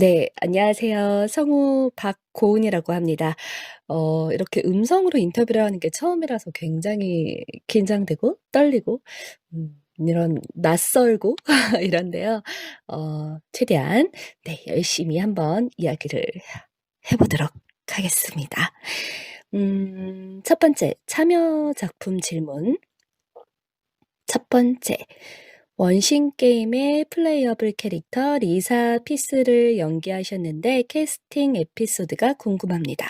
네. 안녕하세요. 성우 박고은이라고 합니다. 어 이렇게 음성으로 인터뷰를 하는 게 처음이라서 굉장히 긴장되고 떨리고 음 이런 낯설고 이런데요. 어 최대한 네 열심히 한번 이야기를 해 보도록 하겠습니다. 음 첫 번째 참여 작품 질문. 첫 번째 원신 게임의 플레이어블 캐릭터 리사 피스를 연기하셨는데 캐스팅 에피소드가 궁금합니다.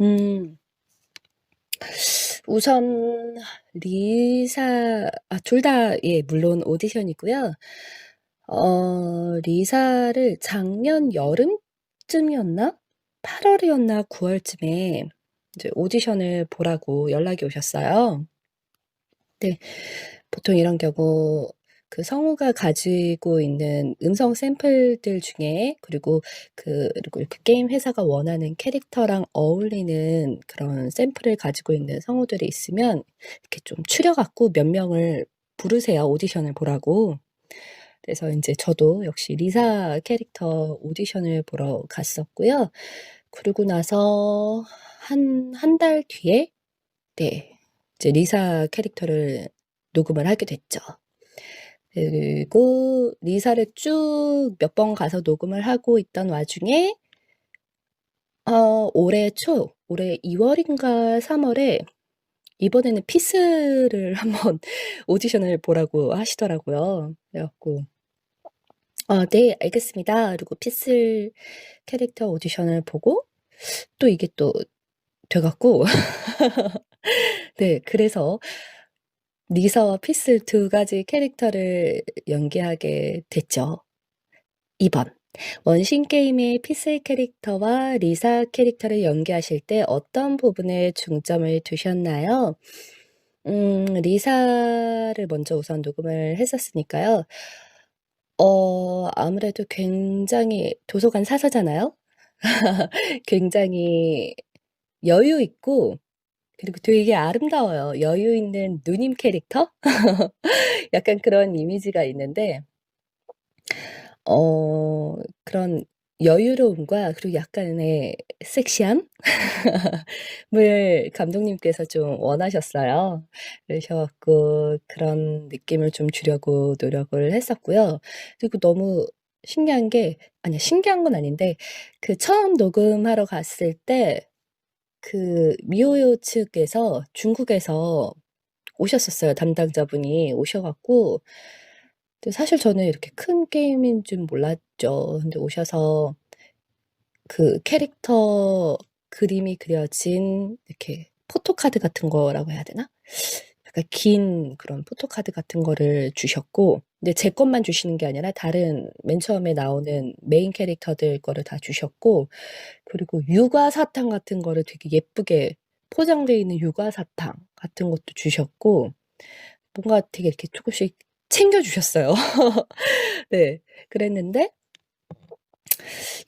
음. 우선 리사 아 둘 다 예 물론 오디션이고요. 어 리사를 작년 여름쯤이었나? 8 월이었나 9 월쯤에 이제 오디션을 보라고 연락이 오셨어요. 네. 보통 이런 경우 그 성우가 가지고 있는 음성 샘플들 중에 그리고 그 그리고 이렇게 게임 회사가 원하는 캐릭터랑 어울리는 그런 샘플을 가지고 있는 성우들이 있으면 이렇게 좀 추려 갖고 몇 명을 부르세요, 오디션을 보라고. 그래서 인제 저도 역시 리사 캐릭터 오디션을 보러 갔었고요. 그러고 나서 한 한 달 뒤에 네 이제 리사 캐릭터를 녹음을 하게 됐죠. 그리고 리사를 쭉 몇 번 가서 녹음을 하고 있던 와중에 어 올해 초 올해 2 월인가 3 월에 이번에는 피스를 한번 오디션을 보라고 하시더라고요. 그래 갖고 "아 네 알겠습니다." 그리고 피스 캐릭터 오디션을 보고 또 이게 또 돼 갖고 네 그래서 리사와 피스 두 가지 캐릭터를 연기하게 됐죠. 2번 원신 게임의 피스 캐릭터와 리사 캐릭터를 연기하실 때 어떤 부분에 중점을 두셨나요? 음 리사를 먼저 우선 녹음을 했었으니까요. 어 아무래도 굉장히 도서관 사서잖아요. 굉장히 여유 있고 그리고 되게 아름다워요. 여유 있는 누님 캐릭터? 약간 그런 이미지가 있는데 어 그런 여유로움과 그리고 약간의 섹시함 을 감독님께서 좀 원하셨어요. 그러셔 갖고 그런 느낌을 좀 주려고 노력을 했었고요. 그리고 너무 신기한 게 아니 신기한 건 아닌데 그 처음 녹음하러 갔을 때 그 미호요 측에서 중국에서 오셨었어요. 담당자분이 오셔 갖고 사실 저는 이렇게 큰 게임인 줄 몰랐죠. 근데 오셔서 그 캐릭터 그림이 그려진 이렇게 포토카드 같은 거라고 해야 되나? 약간 긴 그런 포토카드 같은 거를 주셨고 근데 제 것만 주시는 게 아니라 다른 맨 처음에 나오는 메인 캐릭터들 거를 다 주셨고 그리고 유과 사탕 같은 거를 되게 예쁘게 포장되어 있는 유과 사탕 같은 것도 주셨고 뭔가 되게 이렇게 조금씩 챙겨 주셨어요. 네. 그랬는데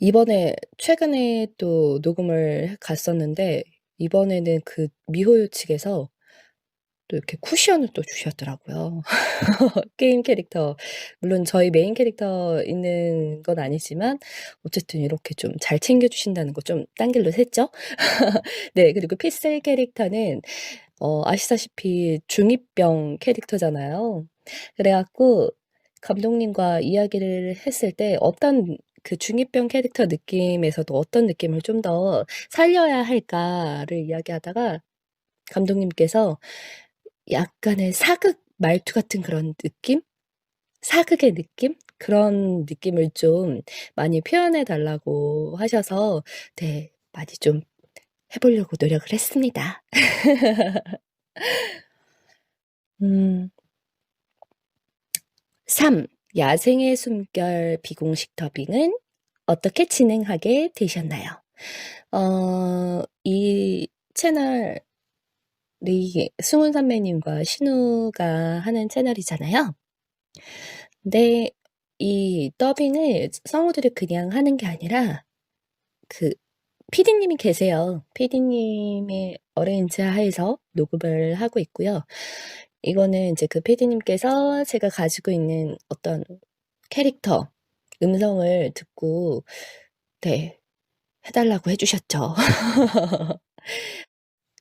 이번에 최근에 또 녹음을 갔었는데 이번에는 그 미호요 측에서 또 이렇게 쿠션을 또 주셨더라고요. 게임 캐릭터 물론 저희 메인 캐릭터 있는 건 아니지만 어쨌든 이렇게 좀 잘 챙겨 주신다는 거 좀 딴 길로 샜죠. 네 그리고 피셀 캐릭터는 어 아시다시피 중2병 캐릭터잖아요. 그래 갖고 감독님과 이야기를 했을 때 어떤 그 중2병 캐릭터 느낌에서도 어떤 느낌을 좀 더 살려야 할까를 이야기하다가 감독님께서 약간의 사극 말투 같은 그런 느낌? 사극의 느낌? 그런 느낌을 좀 많이 표현해 달라고 하셔서 네 많이 좀 해 보려고 노력을 했습니다. 음. 3. 야생의 숨결 비공식 더빙은 어떻게 진행하게 되셨나요? 어 이 채널 이 승훈 선배님과 신우가 하는 채널이잖아요. 근데 이 더빙을 성우들이 그냥 하는 게 아니라 그 PD님이 계세요. PD님의 어레인지 하에서 녹음을 하고 있고요. 이거는 인제 그 PD님께서 제가 가지고 있는 어떤 캐릭터 음성을 듣고 네. 해 달라고 해 주셨죠.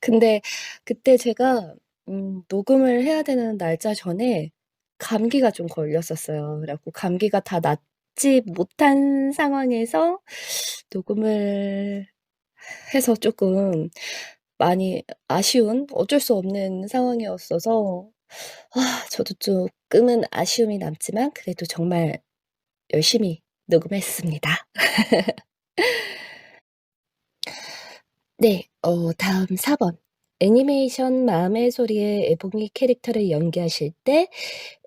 근데 그때 제가 음 녹음을 해야 되는 날짜 전에 감기가 좀 걸렸었어요. 그래 갖고 감기가 다 낫지 못한 상황에서 녹음을 해서 쪼끔 많이 아쉬운 어쩔 수 없는 상황이었어서 아 저도 쪼끔은 아쉬움이 남지만 그래도 정말 열심히 녹음했습니다. 네. 어 다음 4 번. 애니메이션 마음의 소리의 애봉이 캐릭터를 연기하실 때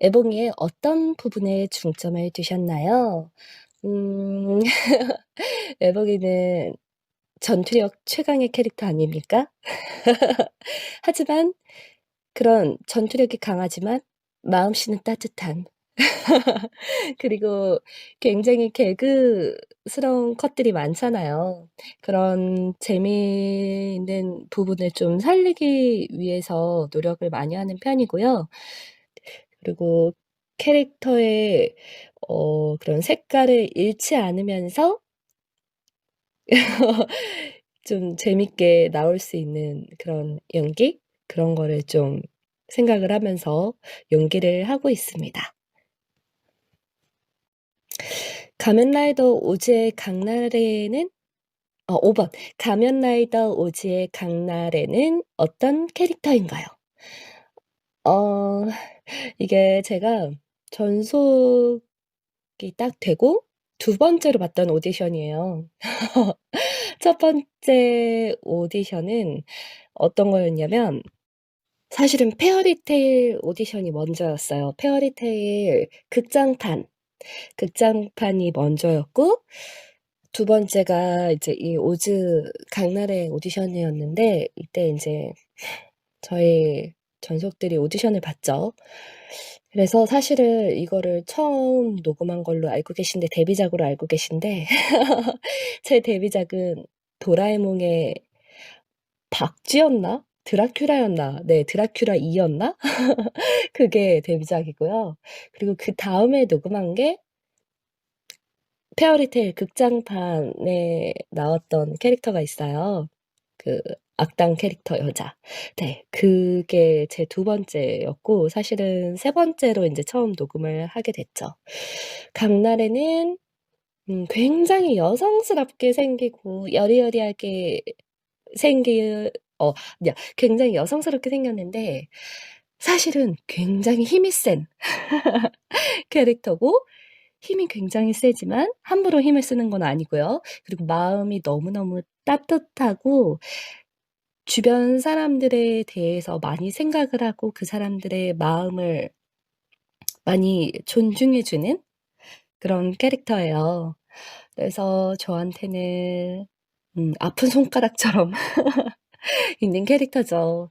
애봉이의 어떤 부분에 중점을 두셨나요? 음. 애봉이는 전투력 최강의 캐릭터 아닙니까? 하지만 그런 전투력이 강하지만 마음씨는 따뜻한 그리고 굉장히 개그스러운 컷들이 많잖아요. 그런 재미있는 부분을 좀 살리기 위해서 노력을 많이 하는 편이고요. 그리고 캐릭터의 어 그런 색깔을 잃지 않으면서 좀 재밌게 나올 수 있는 그런 연기? 그런 거를 좀 생각을 하면서 연기를 하고 있습니다. 가면라이더 오즈의 강나래는 어 5 번. 가면라이더 오즈의 강나래는 어떤 캐릭터인가요? 어 이게 제가 전속이 딱 되고 두 번째로 봤던 오디션이에요. 첫 번째 오디션은 어떤 거였냐면 사실은 페어리테일 오디션이 먼저였어요. 페어리테일 극장판, 극장판이 먼저였고 두 번째가 이제 이 오즈 강나래 오디션이었는데 이때 인제 저희 전속들이 오디션을 봤죠. 그래서 사실은 이거를 처음 녹음한 걸로 알고 계신데 데뷔작으로 알고 계신데 제 데뷔작은 도라에몽의 박쥐였나? 드라큘라였나? 네 드라큘라 2였나? 그게 데뷔작이고요. 그리고 그 다음에 녹음한 게 페어리테일 극장판에 나왔던 캐릭터가 있어요. 그 악당 캐릭터 여자. 네. 그게 제 두 번째였고 사실은 세 번째로 인제 처음 녹음을 하게 됐죠. 강나래는 음 굉장히 여성스럽게 생기고 여리여리하게 생기 어 아니야. 굉장히 여성스럽게 생겼는데 사실은 굉장히 힘이 센 캐릭터고 힘이 굉장히 세지만 함부로 힘을 쓰는 건 아니고요. 그리고 마음이 너무너무 따뜻하고 주변 사람들에 대해서 많이 생각을 하고 그 사람들의 마음을 많이 존중해 주는 그런 캐릭터예요. 그래서 저한테는 음 아픈 손가락처럼 있는 캐릭터죠.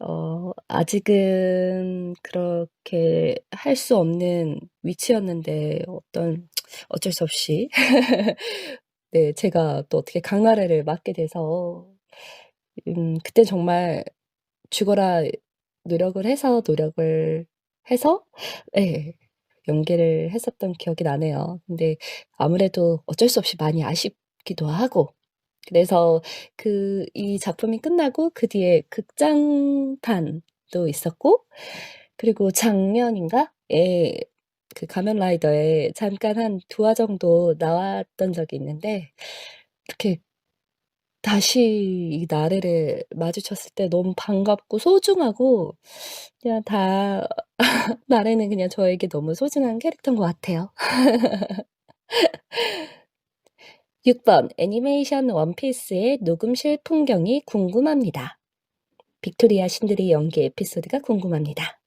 어 아직은 그렇게 할 수 없는 위치였는데 어떤 어쩔 수 없이 네 제가 또 어떻게 강나래를 맡게 돼서 음 그땐 정말 죽어라 노력을 해서 노력을 해서 예 연기를 했었던 기억이 나네요. 근데 아무래도 어쩔 수 없이 많이 아쉽기도 하고 그래서 그 이 작품이 끝나고 그 뒤에 극장판도 있었고 그리고 작년인가? 에 그 가면라이더에 잠깐 한2화 정도 나왔던 적이 있는데 이렇게 다시 이 나래를 마주쳤을 때 너무 반갑고 소중하고 그냥 다 나래는 그냥 저에게 너무 소중한 캐릭터인 것 같아요. 6 번. 애니메이션 원피스의 녹음실 풍경이 궁금합니다. 빅토리아 신들의 연기 에피소드가 궁금합니다.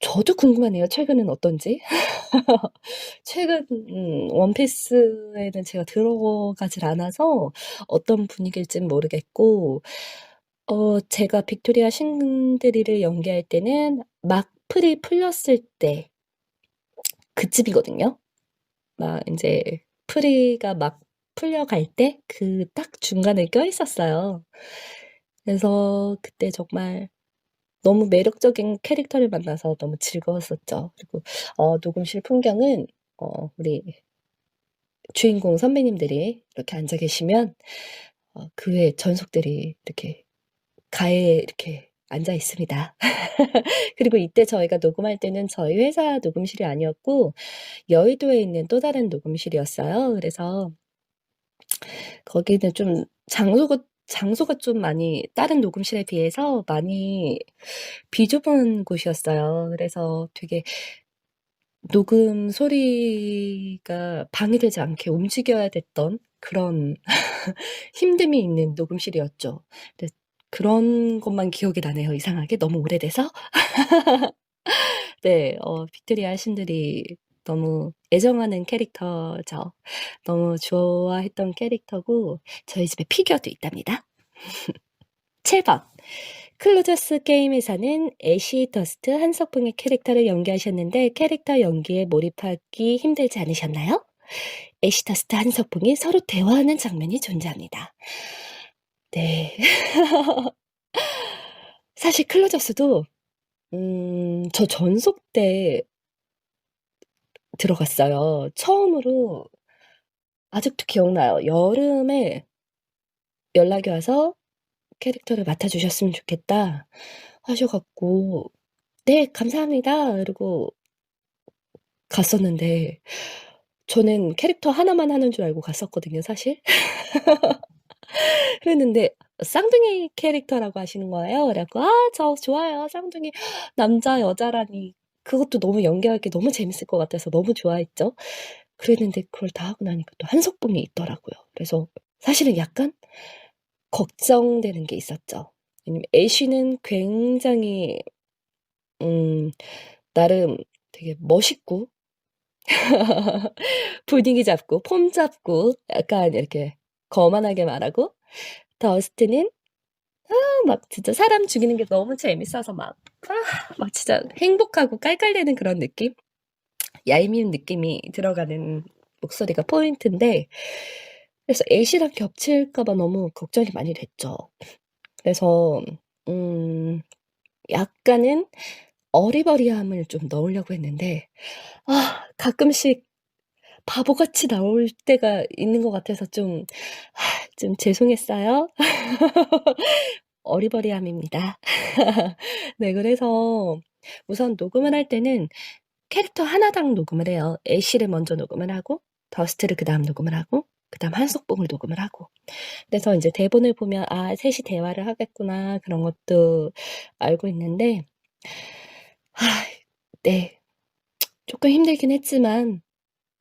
저도 궁금하네요. 최근은 어떤지. 최근 음 원피스에는 제가 들어가질 않아서 어떤 분위기일지는 모르겠고 어 제가 빅토리아 신들이를 연기할 때는 막 풀이 풀렸을 때 그쯤이거든요. 막 인제 풀이가 막 풀려갈 때 그 딱 중간에 껴 있었어요. 그래서 그때 정말 너무 매력적인 캐릭터를 만나서 너무 즐거웠었죠. 그리고 어 녹음실 풍경은 어 우리 주인공 선배님들이 이렇게 앉아 계시면 어 그 외에 전속들이 이렇게 가에 이렇게 앉아 있습니다. 그리고 이때 저희가 녹음할 때는 저희 회사 녹음실이 아니었고 여의도에 있는 또 다른 녹음실이었어요. 그래서 거기는 좀 장소가 장소가 좀 많이 다른 녹음실에 비해서 많이 비좁은 곳이었어요. 그래서 되게 녹음 소리가 방해되지 않게 움직여야 됐던 그런 힘듦이 있는 녹음실이었죠. 네 그런 것만 기억이 나네요, 이상하게 너무 오래돼서. 네. 어 빅토리아 신들이 너무 애정하는 캐릭터죠. 너무 좋아했던 캐릭터고 저희 집에 피규어도 있답니다. 7번 클로저스 게임에서는 애쉬, 더스트, 한석봉의 캐릭터를 연기하셨는데 캐릭터 연기에 몰입하기 힘들지 않으셨나요? 애쉬, 더스트, 한석봉이 서로 대화하는 장면이 존재합니다. 네. 사실 클로저스도 음 저 전속 때 들어갔어요. 처음으로 아직도 기억나요. 여름에 연락이 와서 "캐릭터를 맡아 주셨으면 좋겠다." 하셔 갖고 "네 감사합니다." 이러고 갔었는데 저는 캐릭터 하나만 하는 줄 알고 갔었거든요 사실. 그랬는데 쌍둥이 캐릭터라고 하시는 거예요. 그래 갖고 "아 저 좋아요. 쌍둥이 남자 여자라니." 그것도 너무 연기하기 너무 재밌을 것 같아서 너무 좋아했죠. 그랬는데 그걸 다 하고 나니까 또 한석봉이 있더라고요. 그래서 사실은 약간 걱정되는 게 있었죠. 왜냐면 애쉬는 굉장히 음 나름 되게 멋있고 분위기 잡고 폼 잡고 약간 이렇게 거만하게 말하고 더스트는 아 막 진짜 사람 죽이는 게 너무 재밌어서 막 아 막 진짜 행복하고 깔깔대는 그런 느낌? 얄미운 느낌이 들어가는 목소리가 포인트인데 그래서 애쉬랑 겹칠까 봐 너무 걱정이 많이 됐죠. 그래서 음 약간은 어리버리함을 좀 넣으려고 했는데 아 가끔씩 바보같이 나올 때가 있는 것 같아서 좀아좀 죄송했어요. 어리버리함입니다. 네 그래서 우선 녹음을 할 때는 캐릭터 하나당 녹음을 해요. 애쉬를 먼저 녹음을 하고 더스트를 그 다음 녹음을 하고 그 다음 한석봉을 녹음을 하고. 그래서 인제 대본을 보면 '아 셋이 대화를 하겠구나.' 그런 것도 알고 있는데 아 네. 쪼끔 힘들긴 했지만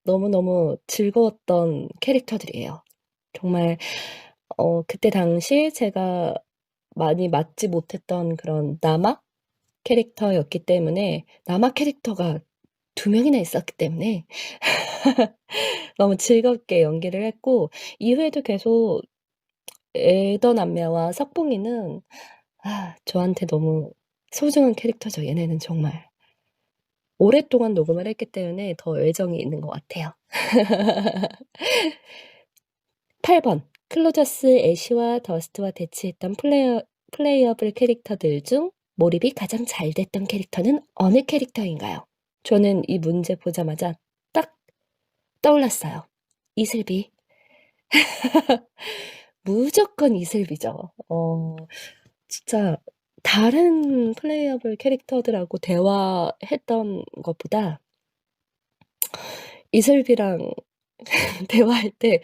너무너무 즐거웠던 캐릭터들이에요. 정말 어 그때 당시 제가 많이 맡지 못했던 그런 남악 캐릭터였기 때문에 남악 캐릭터가 2 명이나 있었기 때문에 너무 즐겁게 연기를 했고 이후에도 계속 에더 남매와 석봉이는 아 저한테 너무 소중한 캐릭터죠 얘네는 정말. 오랫동안 녹음을 했기 때문에 더 애정이 있는 것 같아요. 8번 클로저스 애쉬와 더스트와 대치했던 플레이어 플레이어블 캐릭터들 중 몰입이 가장 잘 됐던 캐릭터는 어느 캐릭터인가요? 저는 이 문제 보자마자 딱 떠올랐어요. 이슬비. 무조건 이슬비죠. 어 진짜 다른 플레이어블 캐릭터들하고 대화했던 것보다 이슬비랑 대화할 때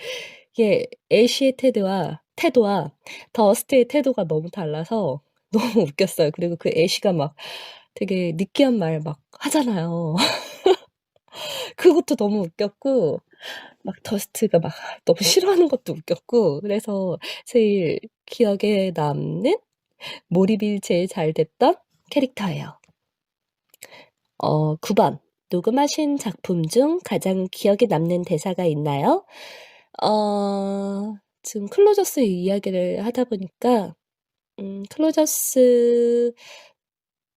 이게 애쉬의 태도와 태도와 더스트의 태도가 너무 달라서 너무 웃겼어요. 그리고 그 애쉬가 막 되게 느끼한 말 막 하잖아요. 그것도 너무 웃겼고 막 더스트가 막 너무 싫어하는 것도 웃겼고 그래서 제일 기억에 남는 몰입이 제일 잘 됐던 캐릭터예요. 어 9번 녹음하신 작품 중 가장 기억에 남는 대사가 있나요? 어 지금 클로저스 이야기를 하다 보니까 음 클로저스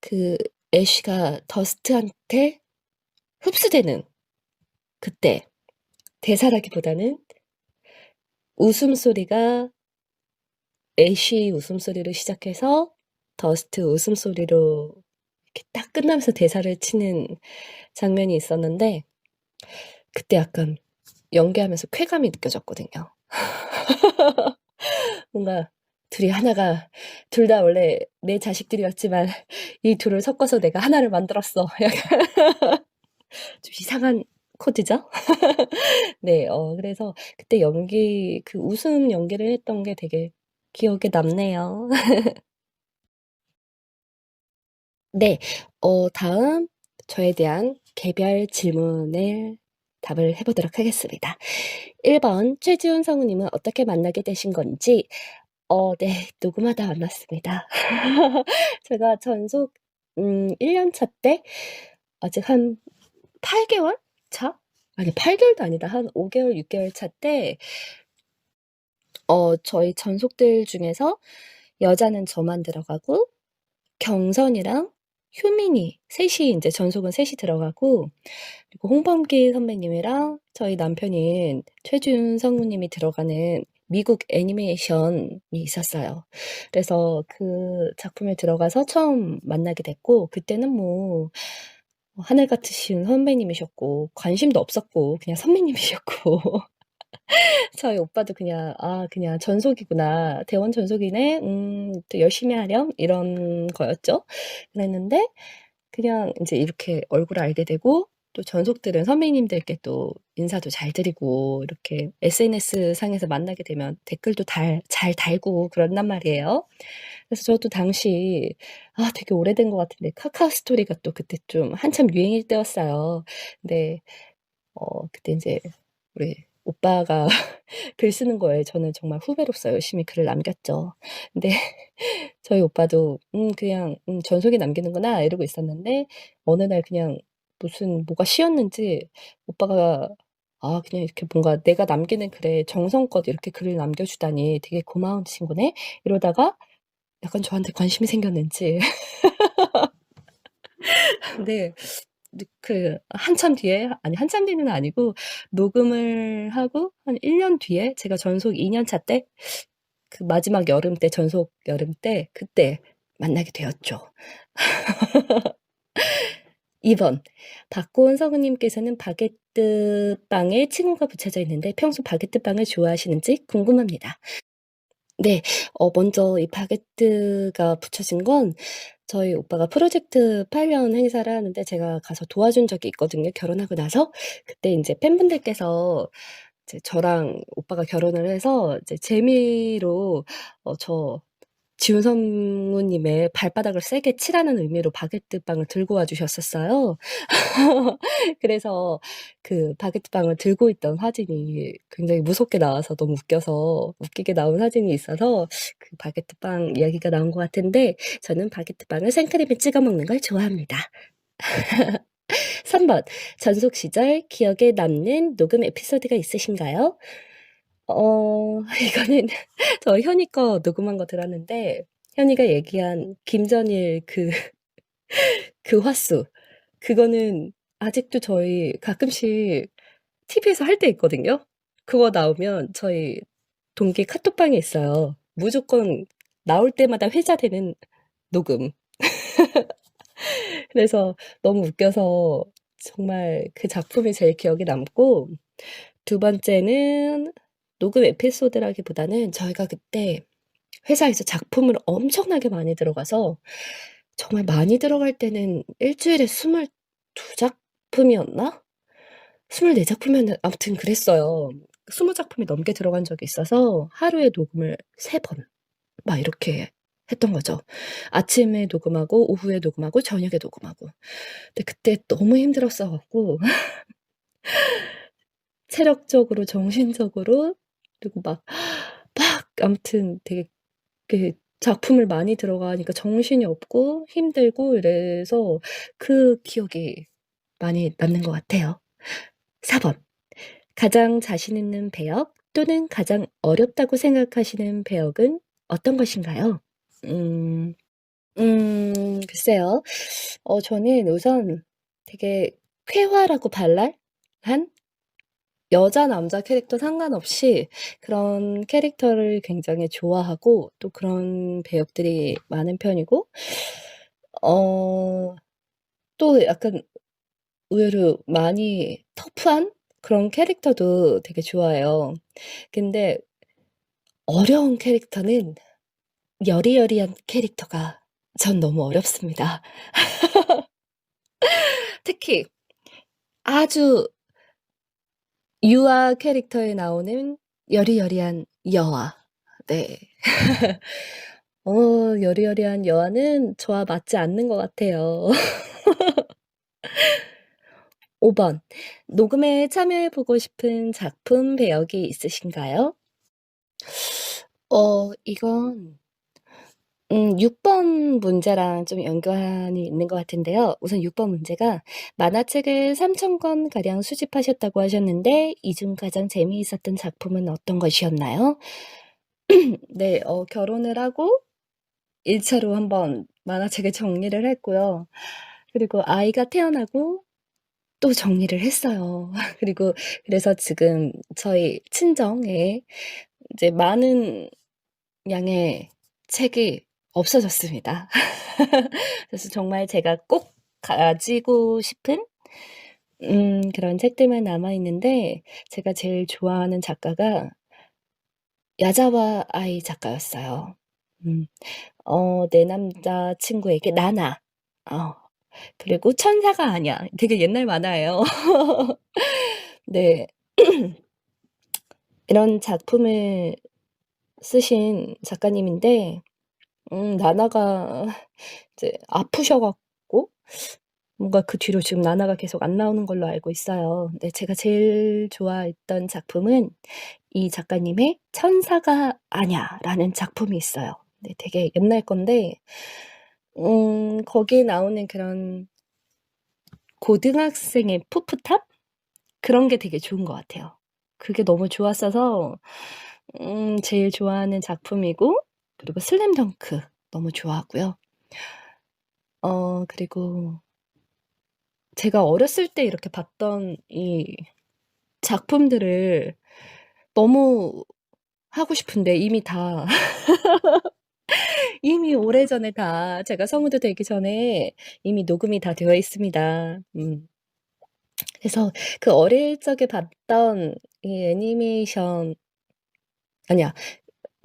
그 애쉬가 더스트한테 흡수되는 그때 대사라기보다는 웃음소리가 애쉬 웃음소리로 시작해서 더스트 웃음소리로 이렇게 딱 끝나면서 대사를 치는 장면이 있었는데 그때 약간 연기하면서 쾌감이 느껴졌거든요. 뭔가 둘이 하나가 둘 다 원래 내 자식들이었지만 이 둘을 섞어서 내가 하나를 만들었어. 약간 좀 이상한 코드죠? 네. 어 그래서 그때 연기 그 웃음 연기를 했던 게 되게 기억에 남네요. 네. 어 다음 저에 대한 개별 질문을 답을 해 보도록 하겠습니다. 1번 최지훈 성우님은 어떻게 만나게 되신 건지 어 네. 녹음하다 만났습니다. 제가 전속 음 1년차 때 아직 한 8 개월 차? 아니 8 개월도 아니다. 한 5 개월, 6 개월 차 때 어 저희 전속들 중에서 여자는 저만 들어가고 경선이랑 효민이 셋이 인제 전속은 셋이 들어가고 그리고 홍범기 선배님이랑 저희 남편인 최지훈 성우님이 들어가는 미국 애니메이션이 있었어요. 그래서 그 작품에 들어가서 처음 만나게 됐고 그때는 뭐 하늘 같으신 선배님이셨고 관심도 없었고 그냥 선배님이셨고 저희 오빠도 그냥 '아 그냥 전속이구나. 대원 전속이네. 음또 열심히 하렴.' 이런 거였죠. 그랬는데 그냥 인제 이렇게 얼굴을 알게 되고 또 전속들은 선배님들께 또 인사도 잘 드리고 이렇게 SNS 상에서 만나게 되면 댓글도 달 잘 달고 그런단 말이에요. 그래서 저도 당시 아 되게 오래된 것 같은데 카카오 스토리가 또 그때 좀 한참 유행일 때였어요. 근데 어 그때 인제 우리 오빠가 글 쓰는 거에 저는 정말 후배로서 열심히 글을 남겼죠. 근데 저희 오빠도 '음 그냥 음 전속에 남기는구나.' 이러고 있었는데 어느 날 그냥 무슨 뭐가 씌었는지 오빠가 아 그냥 이렇게 뭔가 '내가 남기는 글에 정성껏 이렇게 글을 남겨 주다니 되게 고마운 친구네.' 이러다가 약간 저한테 관심이 생겼는지 네. 네그 한참 뒤에 아니 한참 뒤는 아니고 녹음을 하고 한 1년 뒤에 제가 전속 2년 차 때 그 마지막 여름 때 전속 여름 때 그때 만나게 되었죠. 2번 박고은 성우님께서는 바게트 빵에 칭호가 붙여져 있는데 평소 바게트 빵을 좋아하시는지 궁금합니다. 네. 어 먼저 이 바게트가 붙여진 건 저희 오빠가 프로젝트 8년 행사를 하는데 제가 가서 도와준 적이 있거든요, 결혼하고 나서. 그때 인제 팬분들께서 이제 저랑 오빠가 결혼을 해서 이제 재미로 어 저 지훈 성우님의 발바닥을 세게 치라는 의미로 바게트 빵을 들고 와 주셨었어요. 그래서 그 바게트 빵을 들고 있던 사진이 굉장히 무섭게 나와서 너무 웃겨서 웃기게 나온 사진이 있어서 그 바게트 빵 이야기가 나온 것 같은데 저는 바게트 빵을 생크림에 찍어 먹는 걸 좋아합니다. 3번 전속 시절 기억에 남는 녹음 에피소드가 있으신가요? 어 이거는 저 현이 거 녹음한 거 들었는데 현이가 얘기한 김전일 그 그 화수 그거는 아직도 저희 가끔씩 TV에서 할 때 있거든요. 그거 나오면 저희 동기 카톡방에 있어요. 무조건 나올 때마다 회자되는 녹음. 그래서 너무 웃겨서 정말 그 작품이 제일 기억에 남고 2 번째는 녹음 에피소드라기보다는 저희가 그때 회사에서 작품을 엄청나게 많이 들어가서 정말 많이 들어갈 때는 1 주일에 22 작품이었나? 24 작품이었나? 아무튼 그랬어요. 20 작품이 넘게 들어간 적이 있어서 하루에 녹음을 3번 막 이렇게 했던 거죠. 아침에 녹음하고 오후에 녹음하고 저녁에 녹음하고. 근데 그때 너무 힘들었어 갖고 체력적으로 정신적으로 그리고 막 막 아무튼 되게 그 작품을 많이 들어가니까 정신이 없고 힘들고 이래서 그 기억이 많이 남는 것 같아요. 4번 가장 자신 있는 배역 또는 가장 어렵다고 생각하시는 배역은 어떤 것인가요? 음. 음 글쎄요. 어 저는 우선 되게 쾌활하고 발랄한 여자 남자 캐릭터 상관없이 그런 캐릭터를 굉장히 좋아하고 또 그런 배역들이 많은 편이고 어 또 약간 의외로 많이 터프한 그런 캐릭터도 되게 좋아해요. 근데 어려운 캐릭터는 여리여리한 캐릭터가 전 너무 어렵습니다. 특히 아주 유아 캐릭터에 나오는 여리여리한 여아. 네. 어 여리여리한 여아는 저와 맞지 않는 것 같아요. 5 번. 녹음에 참여해 보고 싶은 작품 배역이 있으신가요? 어 이건 음 6 번 문제랑 좀 연관이 있는 것 같은데요. 우선 6 번 문제가 만화책을 3,000 권 가량 수집하셨다고 하셨는데 이 중 가장 재미있었던 작품은 어떤 것이었나요? 네. 어 결혼을 하고 1 차로 한번 만화책을 정리를 했고요. 그리고 아이가 태어나고 또 정리를 했어요. 그리고 그래서 지금 저희 친정에 이제 많은 양의 책이 없어졌습니다. 그래서 정말 제가 꼭 가지고 싶은 음 그런 책들만 남아 있는데 제가 제일 좋아하는 작가가 야자와 아이 작가였어요. 음. 어 내 남자 친구에게 나나. 어. 그리고 천사가 아니야. 되게 옛날 만화예요. 네. 이런 작품을 쓰신 작가님인데 음 나나가 이제 아프셔 갖고 뭔가 그 뒤로 지금 나나가 계속 안 나오는 걸로 알고 있어요. 근데 제가 제일 좋아했던 작품은 이 작가님의 천사가 아냐라는 작품이 있어요. 네 되게 옛날 건데 음 거기에 나오는 그런 고등학생의 풋풋함? 그런 게 되게 좋은 것 같아요. 그게 너무 좋았어서 음 제일 좋아하는 작품이고 그리고 슬램덩크 너무 좋아하고요. 어 그리고 제가 어렸을 때 이렇게 봤던 이 작품들을 너무 하고 싶은데 이미 다 이미 오래전에 다 제가 성우도 되기 전에 이미 녹음이 다 되어 있습니다. 음. 그래서 그 어릴 적에 봤던 이 애니메이션 아니야.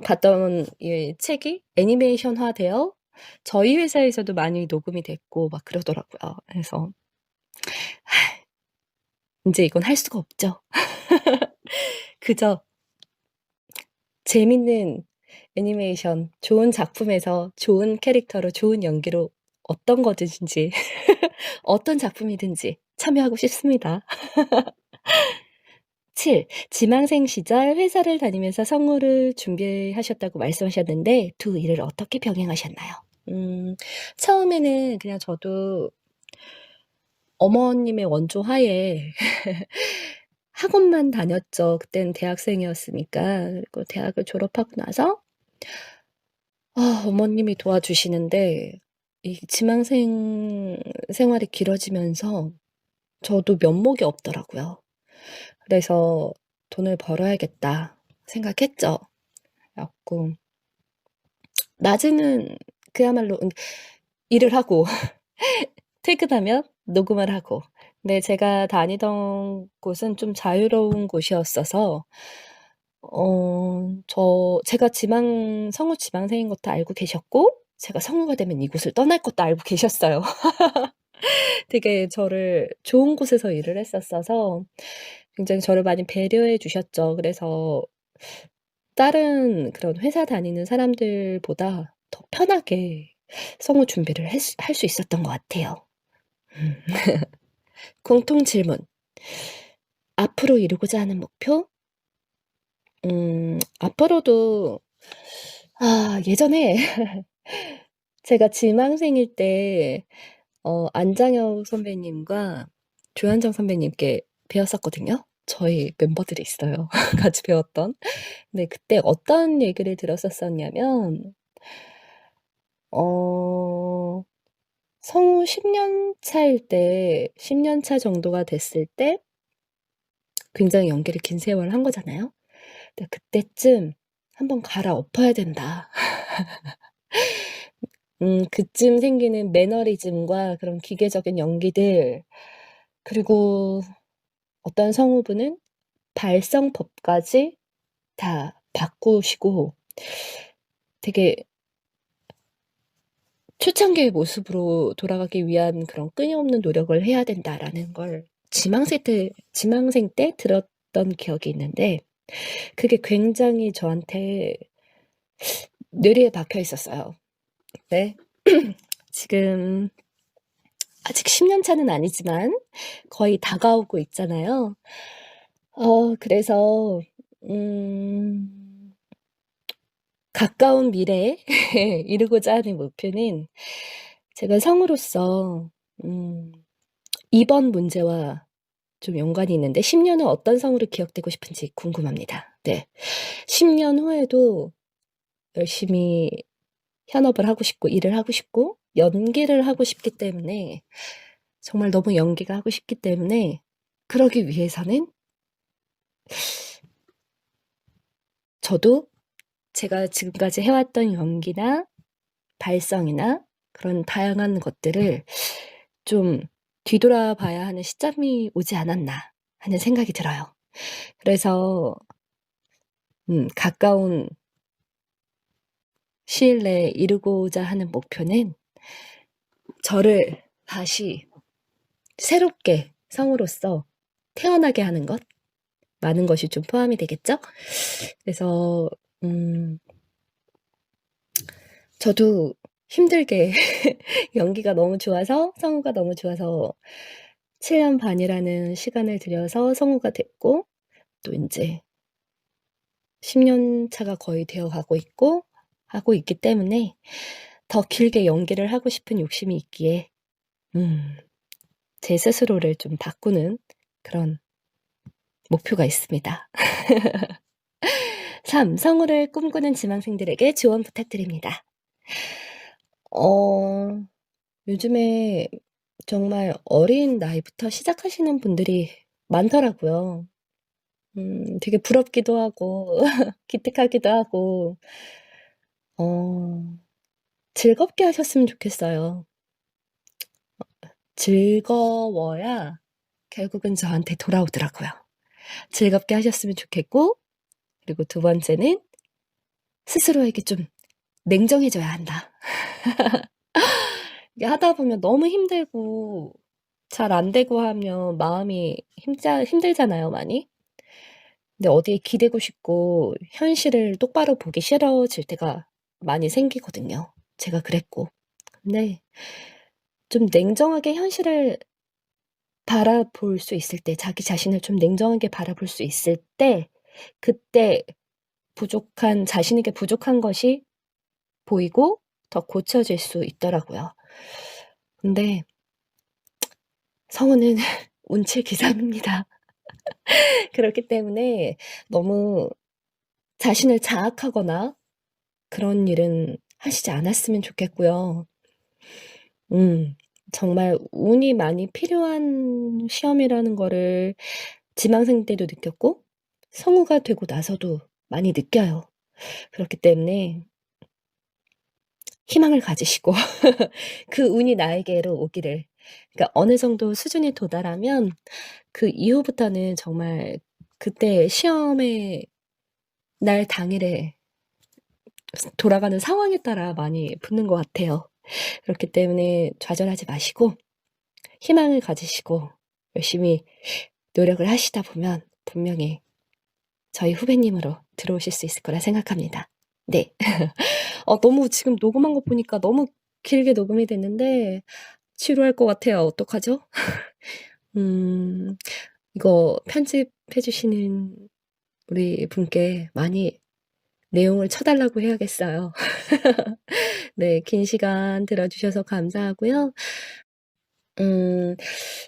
봤던 이 책이 애니메이션화 되어 저희 회사에서도 많이 녹음이 됐고 막 그러더라고요. 그래서 인제 이건 할 수가 없죠. 그저 재밌는 애니메이션 좋은 작품에서 좋은 캐릭터로 좋은 연기로 어떤 거든지 어떤 작품이든지 참여하고 싶습니다. 7. 지망생 시절 회사를 다니면서 성우를 준비하셨다고 말씀하셨는데 두 일을 어떻게 병행하셨나요? 음 처음에는 그냥 저도 어머님의 원조 하에 학원만 다녔죠. 그땐 대학생이었으니까. 그리고 대학을 졸업하고 나서 아 어머님이 도와주시는데 이 지망생 생활이 길어지면서 저도 면목이 없더라고요. 그래서 '돈을 벌어야겠다.' 생각했죠. 그래 갖고 낮에는 그야말로 음 일을 하고 퇴근하면 녹음을 하고 근데 제가 다니던 곳은 좀 자유로운 곳이었어서 어 저 제가 지망 성우 지망생인 것도 알고 계셨고 제가 성우가 되면 이곳을 떠날 것도 알고 계셨어요. 되게 저를 좋은 곳에서 일을 했었어서 굉장히 저를 많이 배려해 주셨죠. 그래서 다른 그런 회사 다니는 사람들보다 더 편하게 성우 준비를 했할수 있었던 것 같아요. 음. 공통 질문. 앞으로 이루고자 하는 목표? 음 앞으로도 아 예전에 제가 지망생일 때 어 안장혁 선배님과 조현정 선배님께 배웠었거든요. 저희 멤버들이 있어요. 같이 배웠던. 근데 그때 어떤 얘기를 들었었었냐면 어 성우 10년 차일 때 10년 차 정도가 됐을 때 굉장히 연기를 긴 세월을 한 거잖아요. 근데 그때쯤 '한번 갈아엎어야 된다.' 음 그쯤 생기는 매너리즘과 그런 기계적인 연기들 그리고 어떤 성우분은 발성법까지 다 바꾸시고 되게 초창기의 모습으로 돌아가기 위한 그런 끊임없는 노력을 해야 된다라는 걸 지망생 때 지망생 때 들었던 기억이 있는데 그게 굉장히 저한테 뇌리에 박혀 있었어요. 네. 지금 아직 10년 차는 아니지만 거의 다가오고 있잖아요. 어, 그래서 음, 가까운 미래에 이루고자 하는 목표는 제가 성으로서 음, 이번 문제와 좀 연관이 있는데 10년은 어떤 성으로 기억되고 싶은지 궁금합니다. 네. 10년 후에도 열심히 현업을 하고 싶고 일을 하고 싶고 연기를 하고 싶기 때문에 정말 너무 연기가 하고 싶기 때문에 그러기 위해서는 저도 제가 지금까지 해왔던 연기나 발성이나 그런 다양한 것들을 좀 뒤돌아봐야 하는 시점이 오지 않았나 하는 생각이 들어요. 그래서 음, 가까운 시일 내에 이루고자 하는 목표는 저를 다시 새롭게 성으로서 태어나게 하는 것 많은 것이 좀 포함이 되겠죠? 그래서 음, 저도 힘들게 연기가 너무 좋아서 성우가 너무 좋아서 7년 반이라는 시간을 들여서 성우가 됐고 또 이제 10년 차가 거의 되어 가고 있고 하고 있기 때문에 더 길게 연기를 하고 싶은 욕심이 있기에 음, 제 스스로를 좀 바꾸는 그런 목표가 있습니다. 3. 성우를 꿈꾸는 지망생들에게 조언 부탁드립니다. 어, 요즘에 정말 어린 나이부터 시작하시는 분들이 많더라고요. 음, 되게 부럽기도 하고, 기특하기도 하고, 어, 즐겁게 하셨으면 좋겠어요. 즐거워야 결국은 저한테 돌아오더라고요. 즐겁게 하셨으면 좋겠고, 그리고 두 번째는 스스로에게 좀 냉정해져야 한다. 하다 보면 너무 힘들고 잘 안 되고 하면 마음이 힘자, 힘들잖아요, 많이. 근데 어디에 기대고 싶고 현실을 똑바로 보기 싫어질 때가 많이 생기거든요. 제가 그랬고. 근데 좀 냉정하게 현실을 바라볼 수 있을 때, 자기 자신을 좀 냉정하게 바라볼 수 있을 때, 그때 부족한, 자신에게 부족한 것이 보이고 더 고쳐질 수 있더라고요. 근데 성우는 운칠기삼입니다. 그렇기 때문에 너무 자신을 자학하거나 그런 일은 하시지 않았으면 좋겠고요. 음, 정말 운이 많이 필요한 시험이라는 거를 지망생 때도 느꼈고 성우가 되고 나서도 많이 느껴요. 그렇기 때문에 희망을 가지시고 그 운이 나에게로 오기를 그러니까 어느 정도 수준에 도달하면 그 이후부터는 정말 그때 시험의 날 당일에 돌아가는 상황에 따라 많이 붙는 것 같아요. 그렇기 때문에 좌절하지 마시고 희망을 가지시고 열심히 노력을 하시다 보면 분명히 저희 후배님으로 들어오실 수 있을 거라 생각합니다. 네. 어, 너무 지금 녹음한 거 보니까 너무 길게 녹음이 됐는데 지루할 것 같아요. 어떡하죠? 음, 이거 편집해 주시는 우리 분께 많이 내용을 쳐달라고 해야겠어요. 네, 긴 시간 들어주셔서 감사하고요. 음,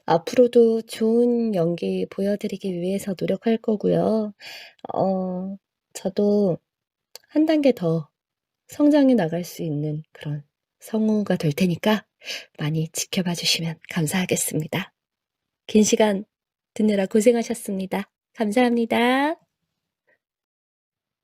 앞으로도 좋은 연기 보여드리기 위해서 노력할 거고요. 어, 저도 한 단계 더 성장해 나갈 수 있는 그런 성우가 될 테니까 많이 지켜봐 주시면 감사하겠습니다. 긴 시간 듣느라 고생하셨습니다. 감사합니다.